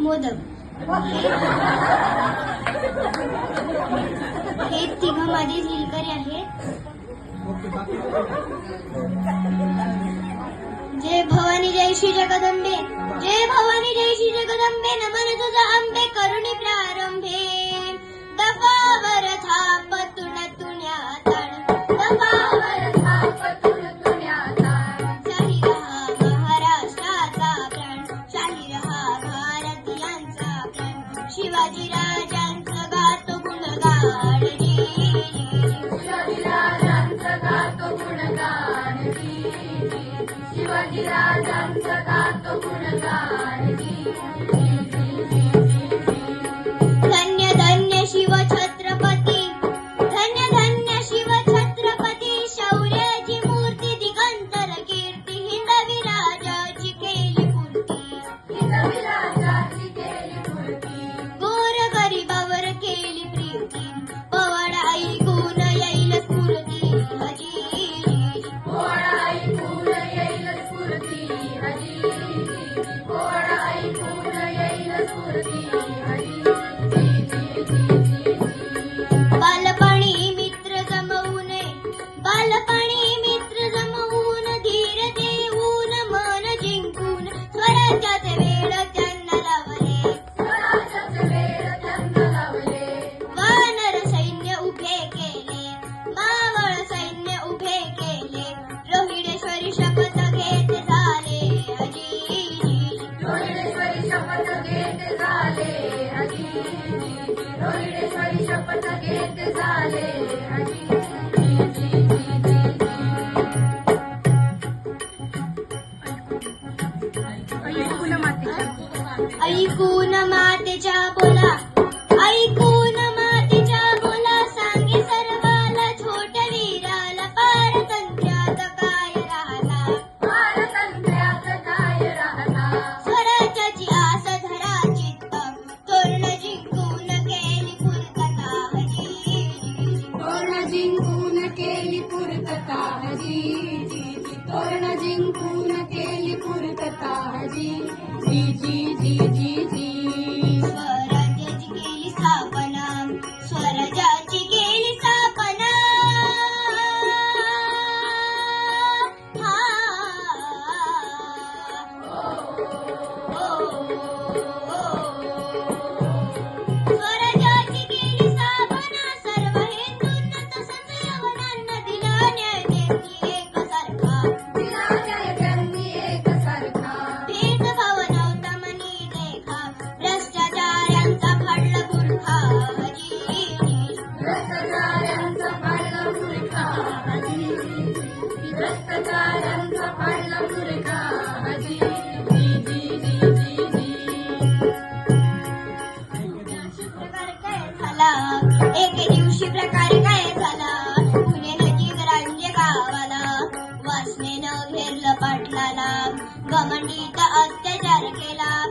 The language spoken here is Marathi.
मोदक. हे तिघ माझे लिलकरी आहेत. जय भवानी जय श्री जगदंबे. जय भवानी जय श्री जगदंबे. नमन तुझा आंबे करुणी प्रार. शिवाजी राजांचा गातो गुणगान ऐकून मातेच्या बोला. जिंकून केली पूर्तता हजी. तोरण जिंकून केली पूर्तता हजी. झाला. एके दिवशी प्रकार काय झाला? पुणे नजीक रांजे गावाला. वासनेनं घेरलं पाटलाला. घमंडीचा अत्याचार केला.